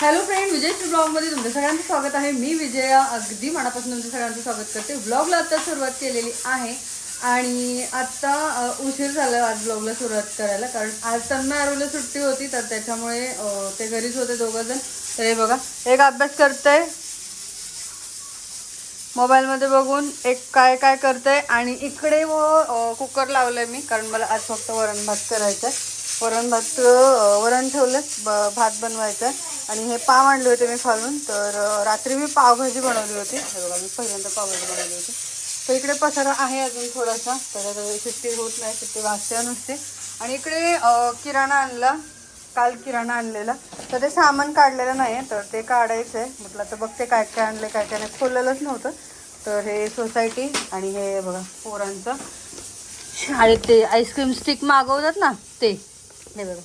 Hello friend विजय ब्लॉगमध्ये तुमचं सगळ्यांचं स्वागत आहे. मी विजया अगदी मनापासून तुमचं सगळ्यांचं स्वागत करते. ब्लॉगला आता सुरुवात केलेली आहे आणि आत्ता उशीर झाला आज ब्लॉगला सुरुवात करायला. कारण आज त्यांना आरोला सुट्टी होती तर त्याच्यामुळे ते घरीच होते दोघंजण तर हे बघा एक अभ्यास करतंय. मोबाईलमध्ये बघून एक काय काय करतंय. आणि इकडे व कुकर लावलंय मी कारण मला आज फक्त वरण भात करायचं आहे वरण भात वरण ठेवलं ब भात बनवायचा. आहे आणि हे पाव आणले होते मी खालून तर रात्री मी पावभाजी बनवली होती. हे बघा मी पहिल्यांदा पावभाजी बनवली होती. तर इकडे पसारा आहे अजून थोडासा तर शिट्टी होत नाही शिट्टी वाचते नुसते. आणि इकडे किराणा आणला काल किराणा आणलेला. तर ते सामान काढलेलं नाही तर ते काढायचं आहे म्हटलं तर बघते काय काय आणलं काय काय नाही. खोललेलंच नव्हतं. तर हे सोसायटी आणि हे बघा पोरांचं. शाळेत ते आईस्क्रीम स्टिक मागवतात ना ते. हे बघा.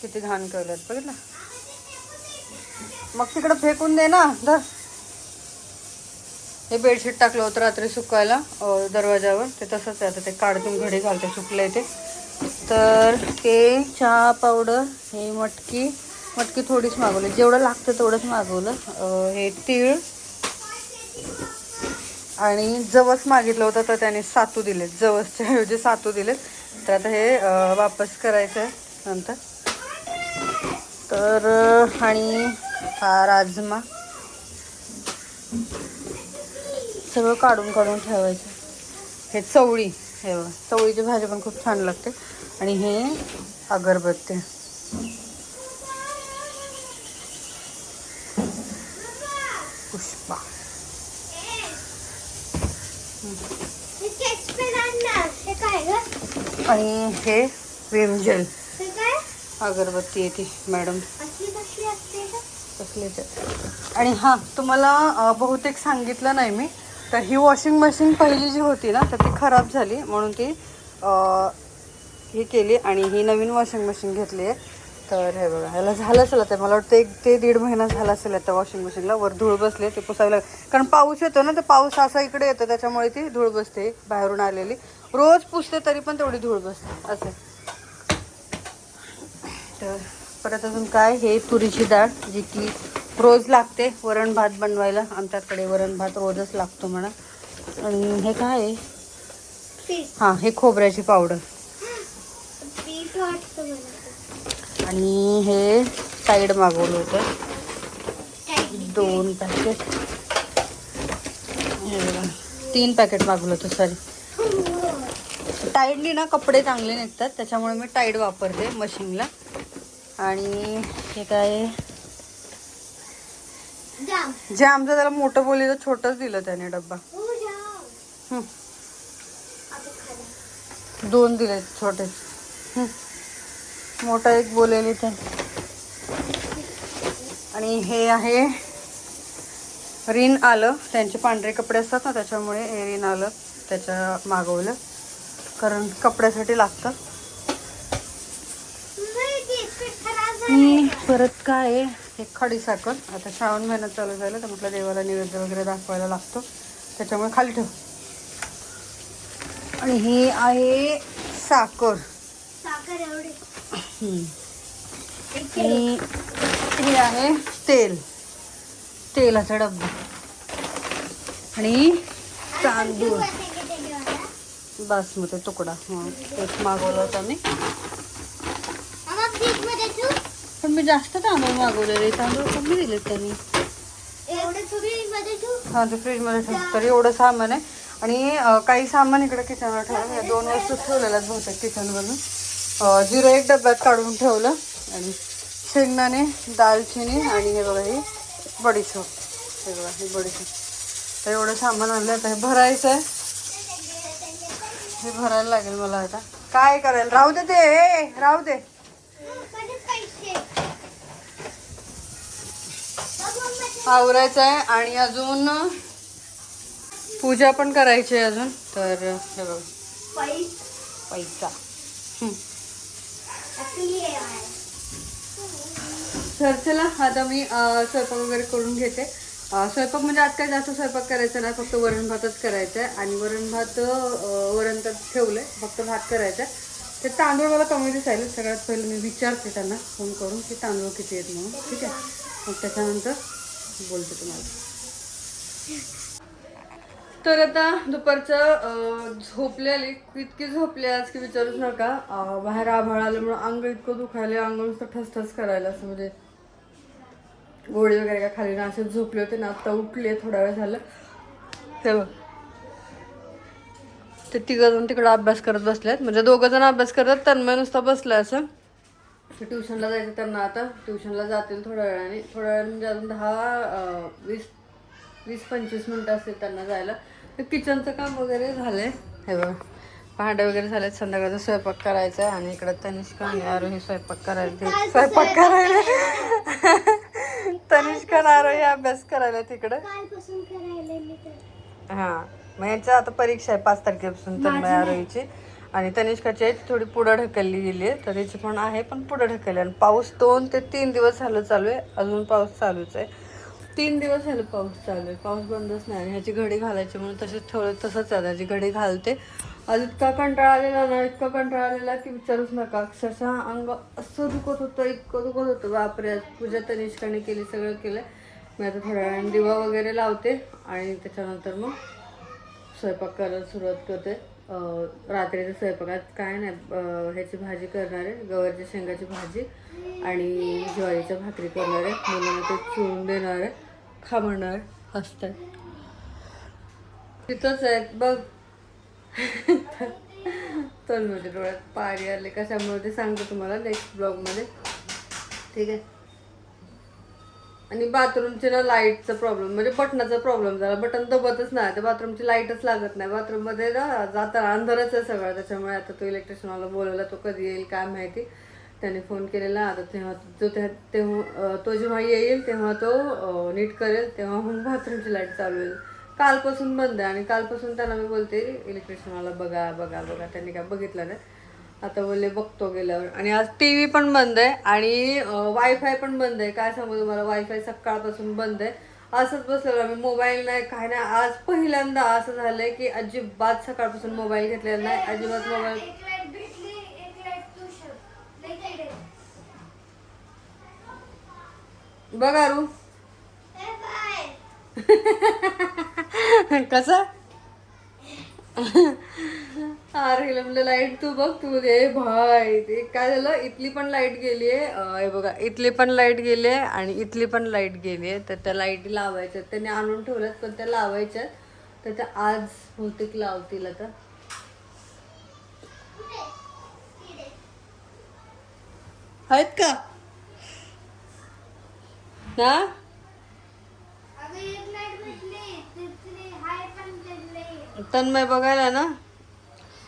किती घाण कळल्यात बघितलं? मग तिकडं फेकून दे ना. धर. हे बेडशीट टाकलं होतं रात्री सुकायला दरवाजावर. ते तसंच आहे. आता ते काढतून घडी घालते सुकले ते. तर ते चहा पावडर हे मटकी मटकी थोडीच मागवली. जेवढं लागतं तेवढंच मागवलं. हे तीळ आणि जवस मागितलं होतं तर त्याने सातू दिलेत. जवसच्या ऐवजी सातू दिलेत. तर आता हे वापस करायचं आहे नंतर. तर आणि हा राजमा. सगळं काढून काढून ठेवायचं. हे चवळी हे बघा चवळीची भाजी पण खूप छान लागते. आणि हे अगरबत्ती. पुष्पा हे sketch pen आण ना. हे काय ग? आणि हे विम जेल? अगरबत्ती येते मॅडम कसली. आणि हां तुम्हाला बहुतेक सांगितलं नाही मी तर ही वॉशिंग मशीन पहिली जी होती ना तर ती खराब झाली म्हणून ती हे केली आणि ही नवीन वॉशिंग मशीन घेतली आहे तर हे बघा ह्याला झालं असेल आता मला वाटतं एक ते दीड महिना झाला असेल आता वॉशिंग मशीनला वर धूळ बसले ते पुसावी लागेल. कारण पाऊस येतो ना तर पाऊस असा इकडे येतो त्याच्यामुळे ती धूळ बसते बाहेरून आलेली. रोज पुसते तरी पण तेवढी धूळ बसते असं तर परत अजून काय? हे तुरीची डाळ जी की रोज लागते वरण भात बनवायला. आमच्याकडे वरण भात रोजच लागतो म्हणा. आणि हे काय आहे. हां हे खोबऱ्याची पावडर. आणि हे साईड मागवलं होतं. दोन पॅकेट तीन पॅकेट मागवलं होतं सॉरी टाईडनी ना कपडे चांगले निघतात त्याच्यामुळे मी टाईड वापरते मशीनला आणि हे काय? जे आमचं त्याला मोठं बोली तर छोटंच दिलं त्याने डब्बा. दोन दिले छोटे. मोठा एक बोलेली इथे. आणि हे आहे रिन आलं. त्यांचे पांढरे कपडे असतात ना त्याच्यामुळे हे रिन आलं त्याच्या मागवलं. कारण कपड्यासाठी लागतं. मी परत काय आहे? हे खडीसाखर आता श्रावण महिन्यात चालू झालं तर म्हटलं देवाला नैवेद्य वगैरे दाखवायला लागतो. त्याच्यामुळे खाली ठेव. आणि ही आहे साखर. साखर एवढी. हं. एक. आणि हे आहे तेल तेलाचा डब्बा आणि तांदूळ? बासमती तुकडा हां तेच मागवलं होता मी? पण मी जास्त तांदूळ मागवलेले तांदूळ कमी दिले त्यांनी? हां ते फ्रीजमध्ये ठेव तर एवढं सामान आहे आणि काही सामान इकडे किचनवर ठेवलं दोन वस्तू ठेवलेल्या आहेत बहुतेक किचनवरून जिरं एक डब्यात काढून ठेवलं आणि शेंगदाणे दालचिनी आणि हे बघा हे बडीशोप. हे बघा हे बडीशोप. तर एवढं सामान आणलं आता हे भरायचं आहे हे भरायला लागेल मला आता. काय करायला? राहू दे ते. राहू दे. आवरायचं आहे आणि अजून पूजा पण करायची आहे अजून. तर हे बघा. पैसे. पैसा हं. असली आहे बाहेर. तर चला आता मी स्वयंपाक वगैरे करून घेते. स्वयंपाक म्हणजे आज काय जास्त स्वयंपाक करायचा नाही फक्त वरण भातच करायचा आहे आणि वरण भात वरण तर ठेवलंय फक्त भात करायचा आहे ते तांदूळ मला कमी दिसायला सगळ्यात पहिले मी विचारते त्यांना फोन करून की तांदूळ किती आहेत म्हणून ठीक आहे? मग त्याच्यानंतर बोलते तुम्हाला. तर आता दुपारचं झोपलेली इतकी झोपली आज की विचारूच नका. बाहेर आभाळ आल्यामुळं अंग इतकं दुखायला अंग नुसतं ठसठस करायला असं म्हणजे गोळी वगैरे काय खाली ना असे झोपले होते ना आता उठले थोडा वेळ झालं. हे बघ. ते तिघ जण अभ्यास करत बसलेत. म्हणजे दोघं जण अभ्यास करतात तन्मय नुसता बसलाय असं. ट्युशनला जायचं त्यांना आता. ट्युशनला जातील थोड्या वेळाने. थोड्या वेळाने म्हणजे अजून दहा वीस वीस पंचवीस मिनटं असतील त्यांना जायला. तर किचनचं काम वगैरे झालंय. हे बघ. भांडे वगैरे झालेत. संध्याकाळचा स्वयंपाक करायचा आहे आणि इकडं तनिष्का आणि आरोही स्वयंपाक करायला स्वयंपाक करायला. तनिष्का आरोही अभ्यास करायला तिकडं. कालपासून करायला मी तर. हा. मग यांच्या आता परीक्षा आहे पाच तारखेपासून तन्मय आरोहीची. आणि तनिष्काची आहे ती थोडी पुढं ढकलली गेली आहे. तर तिची पण आहे पण पुढं ढकलली आणि पाऊस दोन ते तीन दिवस झालं चालू आहे. अजून पाऊस चालूच आहे. तीन दिवस झालं पाऊस चालू आहे. पाऊस बंदच नाही ह्याची घडी घालायची म्हणून तसेच ठेवलं तसंच आहे. घडी घालते. आज इतका कंटाळा आलेला ना इतका कंटाळा आलेला की विचारूच नका. अक्षरशः अंग असं दुखत होतं इतकं दुखत होतं. बापरे आज पूजा तनिष्काने केली सगळं केलं मी आता थोड्या वेळाने दिवा वगैरे लावते आणि त्याच्यानंतर मग स्वयंपाक करायला सुरुवात करते. रात्रीच्या स्वयंपाकात काय नाही ह्याची भाजी करणार आहे गवारच्या शेंगाची भाजी आणि ज्वारीच्या भाकरी करणार आहे. मुलांना ते चुरून देणार आहे. खा म्हणणार असतात. तिथंच आहेत बघ. तर म्हणजे डोळ्यात पारी आले कशामुळे ते सांगतो तुम्हाला नेक्स्ट ब्लॉगमध्ये ठीक आहे? आणि बाथरूमचे ना लाईटचा प्रॉब्लेम म्हणजे बटनाचा प्रॉब्लेम झाला. बटन दबतच नाही तर बाथरूमची लाईटच लागत नाही. बाथरूममध्ये ना जाताना अंधारच आहे सगळं त्याच्यामुळे आता तो इलेक्ट्रिशियनवाला बोलवला तो कधी येईल काय माहिती. त्याने फोन केलेला. आता तेव्हा जो त्या तेव्हा तो जेव्हा येईल तेव्हा तो नीट करेल. तेव्हा मग बाथरूमची लाइट चालू होईल. कालपासून बंद आहे आणि कालपासून त्याला मी बोलते इलेक्ट्रिशियनवाला बघा बघा बघा. त्यांनी काय बघितलं नाही. आता बोलले बघतो गेल्यावर. आणि आज टी व्ही पण बंद आहे आणि वायफाय पण बंद आहे. काय सांगू तुम्हाला? वायफाय सकाळपासून बंद आहे. असंच बसलेलो मी मोबाईल नाही काय नाही. आज पहिल्यांदा असं झालं आहे की अजिबात सकाळपासून मोबाईल घेतलेला नाही. अजिबात मोबाईल एक लाइट भेटली एक लाइट ट्युशन लाइट आहे बघ अरू कसा? अरे म्हणलं लाइट तू बघ तू दे भाई. ते काय झालं? इथली पण लाइट गेली आहे. बघा इथली पण लाइट गेली आहे आणि इथली पण लाइट गेली आहे. तर त्या लाइट लावायच्यात. त्यांनी आणून ठेवल्यात पण त्या लावायच्यात. तर त्या आज बहुतेक लावतील आता. आहेत का? हा? तन्मय बघायला ना?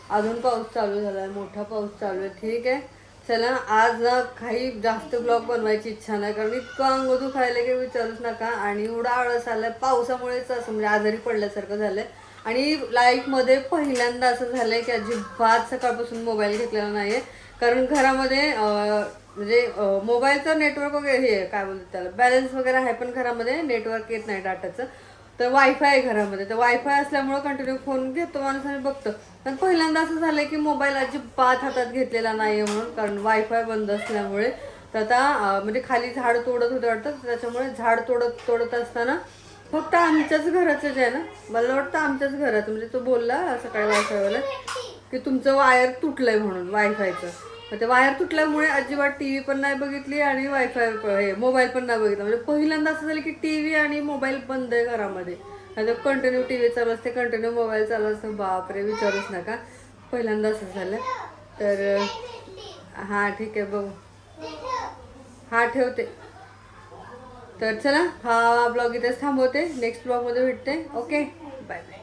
अजून पाऊस चालू झालाय मोठा पाऊस चालू आहे ठीक आहे. चला आज ना काही जास्त ब्लॉग बनवायची इच्छा नाही कारण इतकं अंग दुखायला की विचारूच नका. आणि एवढा आळस आलाय पावसामुळेच असं म्हणजे आजारी पडल्यासारखं झालंय. आणि लाईफमध्ये पहिल्यांदा असं झालंय की अजिबात सकाळपासून मोबाईल घेतलेला नाहीये. कारण घरामध्ये म्हणजे मोबाईलचं नेटवर्क वगैरे हे काय म्हणतात त्याला बॅलन्स वगैरे आहे पण घरामध्ये नेटवर्क येत नाही डाटाचं तर वायफाय आहे घरामध्ये. तर वायफाय असल्यामुळं कंटिन्यू फोन घेतो माणूस आणि बघतो. पण पहिल्यांदा असं झालंय की मोबाईल अजिबात हातात घेतलेला नाही आहे म्हणून कारण वायफाय बंद असल्यामुळे. तर आता म्हणजे खाली झाड तोडत होते वाटतं त्याच्यामुळे झाड तोडत तोडत असताना फक्त आमच्याच घराचं जे आहे ना मला वाटतं आमच्याच घराचं म्हणजे तो बोलला सकाळी वायफायवाला की तुमचं वायर तुटलंय म्हणून वायफायचं मग ते वायर तुटल्यामुळे अजिबात टी व्ही पण नाही बघितली आणि वायफाय हे मोबाईल पण नाही बघितला. म्हणजे पहिल्यांदा असं झालं की टी व्ही आणि मोबाईल बंद आहे घरामध्ये. आता कंटिन्यू टी व्ही चालू असते कंटिन्यू मोबाईल चालू असतो. बापरे विचारूच नका. पहिल्यांदा असं झालं. तर हां ठीक आहे बघू. हां ठेवते. तर चला हा ब्लॉग इथेच थांबवते. नेक्स्ट ब्लॉगमध्ये भेटते. Okay bye bye